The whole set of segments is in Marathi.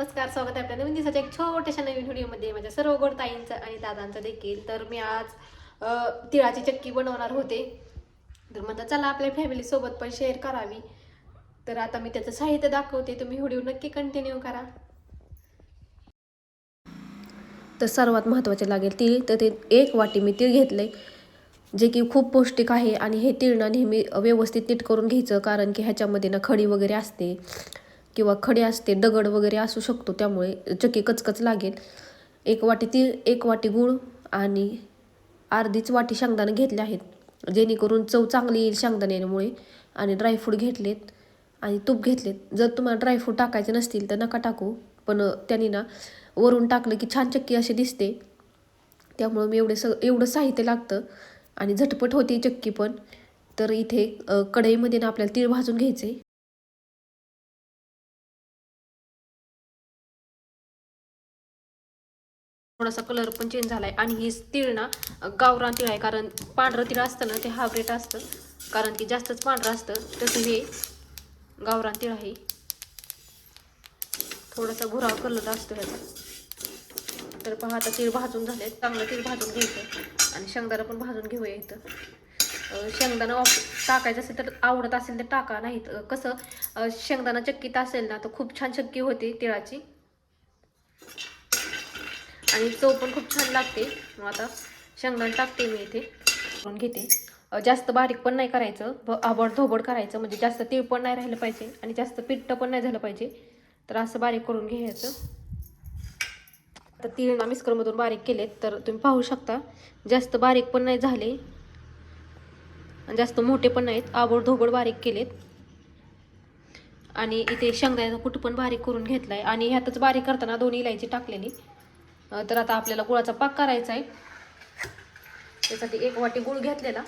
नमस्कार स्वागत आहे आपल्या नवीन दिवसाच्या एक छोट्याशा नवीन व्हिडिओमध्ये माझ्या सर्व गोड ताईंचं आणि दादांचं देखील. तर मी आज तिळाची चक्की बनवणार होते. तर म्हणतात चला आपल्या फॅमिलीसोबत पण शेअर करावी. तर आता मी त्याचं साहित्य दाखवते. तुम्ही व्हिडिओ नक्की कंटिन्यू करा. तर सर्वात महत्त्वाचे लागेल तीळ. तर ते एक वाटी मी तीळ घेतले जे की खूप पौष्टिक आहे. आणि हे तिळणं नेहमी व्यवस्थित नीट करून घ्यायचं कारण की ह्याच्यामध्ये ना खडी वगैरे असते. किंवा खडे असते दगड वगैरे असू शकतो त्यामुळे चक्की कचकच लागेल. एक वाटी तीळ एक वाटी गूळ आणि अर्धीच वाटी शेंगदाणे घेतले आहेत. जेणेकरून चव चांगली येईल शेंगदाण्यामुळे. आणि ड्रायफ्रूट घेतलेत आणि तूप घेतलेत. जर तुम्हाला ड्रायफ्रूट टाकायचे नसतील तर नका टाकू. पण त्यांनी ना वरून टाकलं की छान चक्की अशी दिसते. त्यामुळं मी एवढे स एवढं साहित्य लागतं. आणि झटपट होते चक्की पण. तर इथे कढईमध्ये ना आपल्याला तीळ भाजून घ्यायचे थोडासा कलर पण चेंज झाला आहे आणि ही तीळ ना गावरान तीळ आहे. कारण पांढरं तीळ असतं ना ते हाब्रेट असतं. कारण की जास्तच पांढरं असतं. तसं हे गावरान तीळ आहे. थोडासा भुरा कलर असतो ह्याचा. तर पहा आता तीळ भाजून झाले चांगलं तीळ भाजून घ्यायचं. आणि शेंगदाणा पण भाजून घेऊया इथं. शेंगदाणा वाप टाकायचं असेल तर आवडत असेल तर टाका. नाही कसं शेंगदाणा चक्कीत असेल ना तर खूप छान चक्की होते तिळाची. आणि चव पण खूप छान लागते. मग आता शेंगदाणा टाकते मी इथे. करून घेते. जास्त बारीक पण नाही करायचं. ब आबड धोबड करायचं. म्हणजे जास्त तीळ पण नाही राहिलं पाहिजे आणि जास्त पिठ्ठ पण नाही झालं पाहिजे. तर असं बारीक करून घ्यायचं. आता तीळ ना मिस्करमधून बारीक केलेत. तर तुम्ही पाहू शकता. जास्त बारीक पण नाही झाले. आणि जास्त मोठे पण नाहीत. आबड धोबड बारीक केलेत. आणि इथे शेंगदाण्याचा कुट पण बारीक करून घेतलाय. आणि ह्यातच बारीक करताना दोन्ही इलायची टाकलेली. तर आता आपल्याला गुळाचा पाक करायचा आहे. त्यासाठी एक वाटी गुळ घेतलेला.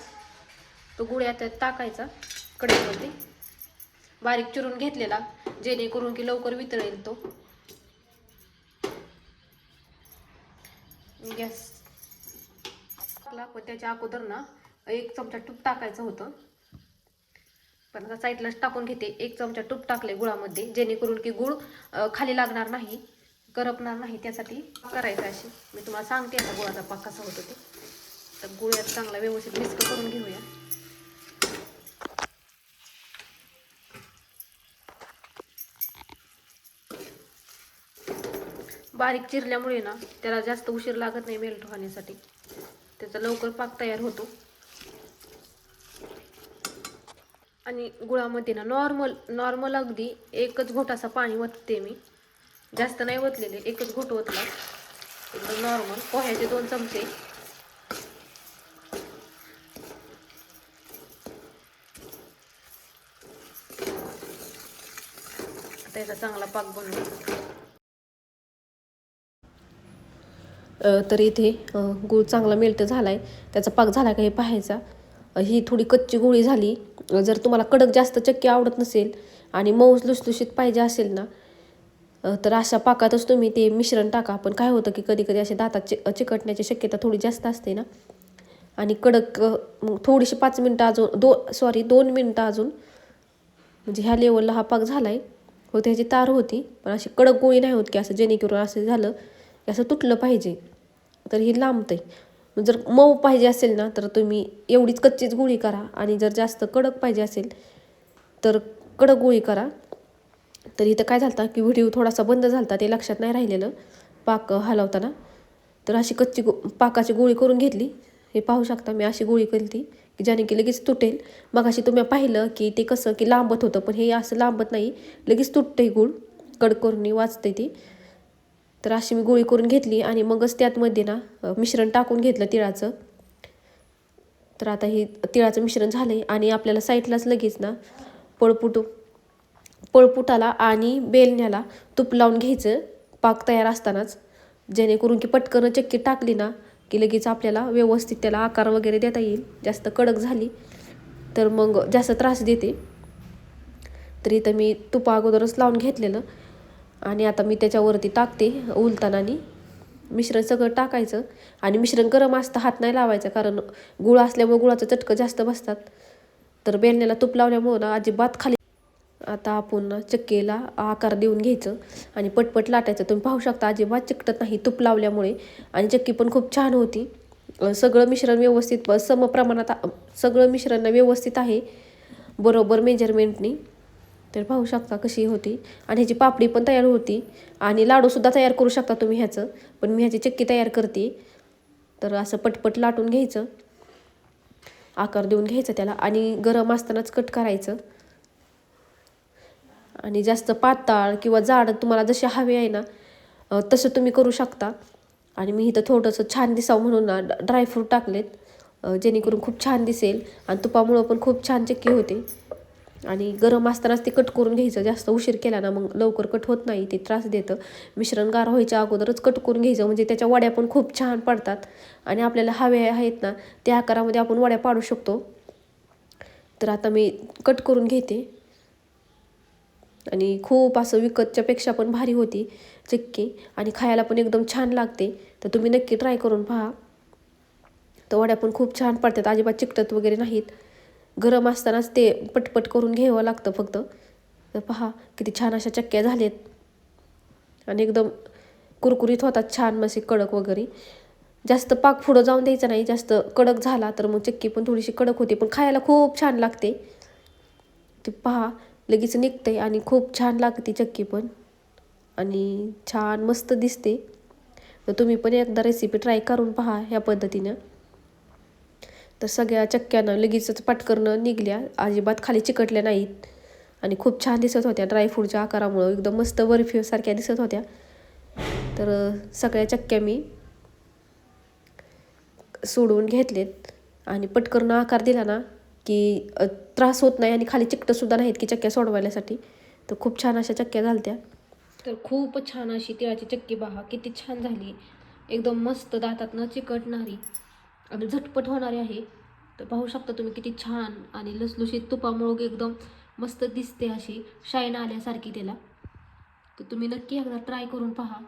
तो गुळ यात टाकायचा कढईमध्ये. बारीक चिरून घेतलेला जेणेकरून की लवकर वितळेल तो. गॅस टाकला पण त्याच्या अगोदर ना एक चमचा तूप टाकायचं होतं. पण आता साईडलाच टाकून घेते. एक चमचा तूप टाकले गुळामध्ये जेणेकरून की गुळ खाली लागणार नाही. करपणार नाही त्यासाठी करायचं अशी. मी तुम्हाला सांगते आता गुळाचा पाक कसा होतो ते. तर गुळ्यात चांगला व्यवस्थित मिक्स करून घेऊया. बारीक चिरल्यामुळे ना त्याला जास्त उशीर लागत नाही मेल्ट होण्यासाठी. त्याचा लवकर पाक तयार होतो. आणि गुळामध्ये ना नॉर्मल नॉर्मल अगदी एकच घोटासा पाणी वतते मी. जास्त नाही ओतलेले एकच घोट ओतला. एकदम नॉर्मल पोह्याचे दोन चमचे. त्याचा चांगला पाक बनवू. तर इथे गुळ गूळ चांगला मेल्ट झाला आहे त्याचा पाक झाला का हे पाहायचा. ही थोडी कच्ची गोळी झाली. जर तुम्हाला कडक जास्त चक्की आवडत नसेल आणि मऊ लुसलुशीत पाहिजे असेल ना तर अशा पाकातच तुम्ही ते मिश्रण टाका. पण काय होतं की कधी कधी असे दातात चि चिकटण्याची शक्यता थोडी जास्त असते ना. आणि कडक मग थोडीशी पाच मिनटं अजून दो सॉरी दोन मिनटं अजून म्हणजे ह्या लेवलला हा पाक झाला आहे हो त्याची तार होती पण अशी कडक गोळी नाही होत की असं जेणेकरून असं झालं की असं तुटलं पाहिजे. तर ही आहे जर मऊ पाहिजे असेल ना तर तुम्ही एवढीच कच्चीच गोळी करा. आणि जर जास्त कडक पाहिजे असेल तर कडक गोळी करा. तर इथं काय झालं की व्हिडिओ थोडासा बंद झाला ते लक्षात नाही राहिलेलं. पाक हलवताना. तर अशी कच्ची गो पाकाची गोळी करून घेतली. हे पाहू शकता मी अशी गोळी केली ती की ज्याने की लगेच तुटेल. मग अशी तुम्ही पाहिलं की ते कसं की लांबत होतं पण हे असं लांबत नाही. लगेच तुटते गुळ. कड करून वाचते ती. तर अशी मी गोळी करून घेतली आणि मगच त्यातमध्ये ना मिश्रण टाकून घेतलं तिळाचं. तर आता हे तिळाचं मिश्रण झालं आहे आणि आपल्याला साईडलाच लगेच ना पळपुटू पळपुटाला आणि बेलण्याला तूप लावून घ्यायचं. पाक तयार असतानाच. जेणेकरून की पटकन चक्की टाकली ना की लगेच आपल्याला व्यवस्थित त्याला आकार वगैरे देता येईल. जास्त कडक झाली तर मग जास्त त्रास देते. तर इथं मी तुपा अगोदरच लावून घेतलेलं आणि आता मी त्याच्यावरती टाकते उलतानानी मिश्रण सगळं टाकायचं. आणि मिश्रण गरम असतं हात नाही लावायचा कारण गुळ असल्यामुळे गुळाचं चटकं जास्त बसतात. तर बेलण्याला तूप लावल्यामुळं ना अजिबात खाली आता आपण चक्केला चक्कीला आकार देऊन घ्यायचं आणि पटपट लाटायचं. तुम्ही पाहू शकता अजिबात चिकटत नाही तूप लावल्यामुळे. आणि चक्की पण खूप छान होती. सगळं मिश्रण व्यवस्थित समप्रमाणात सम प्रमाणात सगळं मिश्रण व्यवस्थित आहे. बरोबर मेजरमेंटनी. तर पाहू शकता कशी होती. आणि ह्याची पापडी पण तयार होती. आणि लाडूसुद्धा तयार करू शकता तुम्ही ह्याचं. पण मी ह्याची चक्की तयार करते. तर असं पटपट लाटून घ्यायचं. आकार देऊन घ्यायचं त्याला आणि गरम असतानाच कट करायचं. आणि जास्त पातळ किंवा जाड तुम्हाला जसे हवे आहे ना तसं तुम्ही करू शकता. आणि मी इथं थोडंसं छान दिसावं म्हणून ना ड्रायफ्रूट टाकलेत. जेणेकरून खूप छान दिसेल आणि तुपामुळं पण खूप छान चक्की होते. आणि गरम असतानाच ते कट करून घ्यायचं. जास्त उशीर केला ना मग लवकर कट होत नाही ते त्रास देतं. मिश्रण गार व्हायच्या अगोदरच कट करून घ्यायचं. म्हणजे त्याच्या वड्या पण खूप छान पडतात. आणि आपल्याला हवे आहेत ना त्या आकारामध्ये आपण वड्या पाडू शकतो. तर आता मी कट करून घेते. आणि खूप असं विकतच्या पेक्षा पण भारी होती चिक्की. आणि खायला पण एकदम छान लागते. तर तुम्ही नक्की ट्राय करून पहा. तर वड्या पण खूप छान पडतात. अजिबात चिकटत वगैरे नाहीत. गरम असतानाच ते पटपट करून घ्यावं लागतं फक्त. तर पहा किती छान अशा चक्क्या झालेत. आणि एकदम कुरकुरीत होतात छान मसे कडक वगैरे. जास्त पाक पुढं जाऊन द्यायचं नाही. जास्त कडक झाला तर मग चक्की पण थोडीशी कडक होते. पण खायला खूप छान लागते. ते पहा लगेच निघते आणि खूप छान लागते चक्की पण. आणि छान मस्त दिसते. तर तुम्ही पण एकदा रेसिपी ट्राय करून पहा ह्या पद्धतीनं. तर सगळ्या चक्क्यानं लगेचच पटकरणं निघल्या. अजिबात खाली चिकटल्या नाहीत. आणि खूप छान दिसत होत्या ड्रायफ्रूटच्या आकारामुळं. एकदम मस्त बर्फीसारख्या दिसत होत्या. तर सगळ्या चक्क्या मी सोडून घेतलेत. आणि पटकन आकार दिला ना की त्रास होत नाही आणि खाली चिकटंसुद्धा नाहीत की चक्क्या सोडवायसाठी तर खूप छान अशा चक्क्या झालत्या. तर खूप छान अशी तिळाची चक्की पहा किती छान झाली. एकदम मस्त दातात न चिकटणारी आणि झटपट होणारी आहे. तर पाहू शकता तुम्ही किती छान आणि लसलुशीत तुपामुळे एकदम मस्त दिसते अशी शाईन आल्यासारखी त्याला. तर तुम्ही नक्की एकदा ट्राय करून पहा.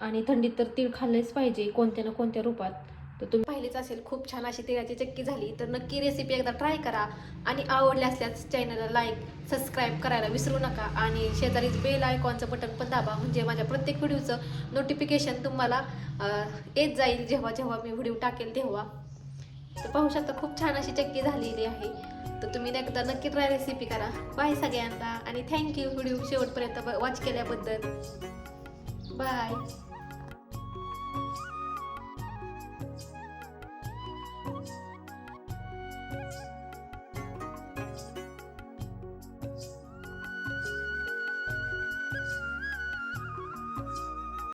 आणि थंडीत तर तीळ खाल्लेच पाहिजे कोणत्या ना कोणत्या रूपात. तर तुम्ही पाहिलेच असेल खूप छान अशी तिळाची चक्की झाली. तर नक्की रेसिपी एकदा ट्राय करा आणि आवडली असल्यास चॅनलला लाईक सबस्क्राईब करायला विसरू नका आणि शेजारीच बेल आयकॉनचं बटन पण दाबा म्हणजे माझ्या प्रत्येक व्हिडिओचं नोटिफिकेशन तुम्हाला येत जाईल जेव्हा जेव्हा मी व्हिडिओ टाकेल तेव्हा. तर पाहू शकता खूप छान अशी चक्की झालेली आहे. तर तुम्ही एकदा नक्की ट्राय रेसिपी करा. बाय सगळ्यांना आणि थँक्यू व्हिडिओ शेवटपर्यंत वॉच केल्याबद्दल. बाय